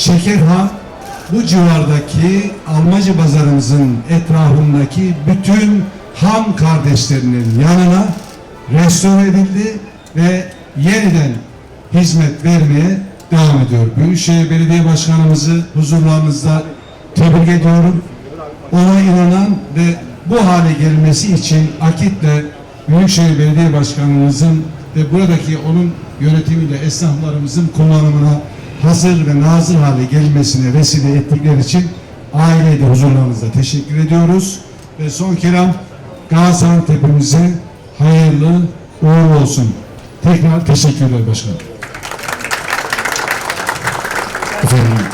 Şekerha bu civardaki Almacı pazarımızın etrafındaki bütün ham kardeşlerinin yanına restore edildi ve yeniden hizmet vermeye devam ediyor. Büyükşehir Belediye Başkanımızı huzurlarınızda tebrik ediyorum. Ona inanan ve bu hale gelmesi için akitle Büyükşehir Belediye Başkanımızın ve buradaki onun yönetimiyle esnaflarımızın kullanımına hazır ve nazır hale gelmesine vesile ettikleri için aileyle huzurlarınızda teşekkür ediyoruz. Ve son kelam Gaziantep'imize hayırlı uğurlu olsun. Tekrar teşekkürler başkanım. Efendim,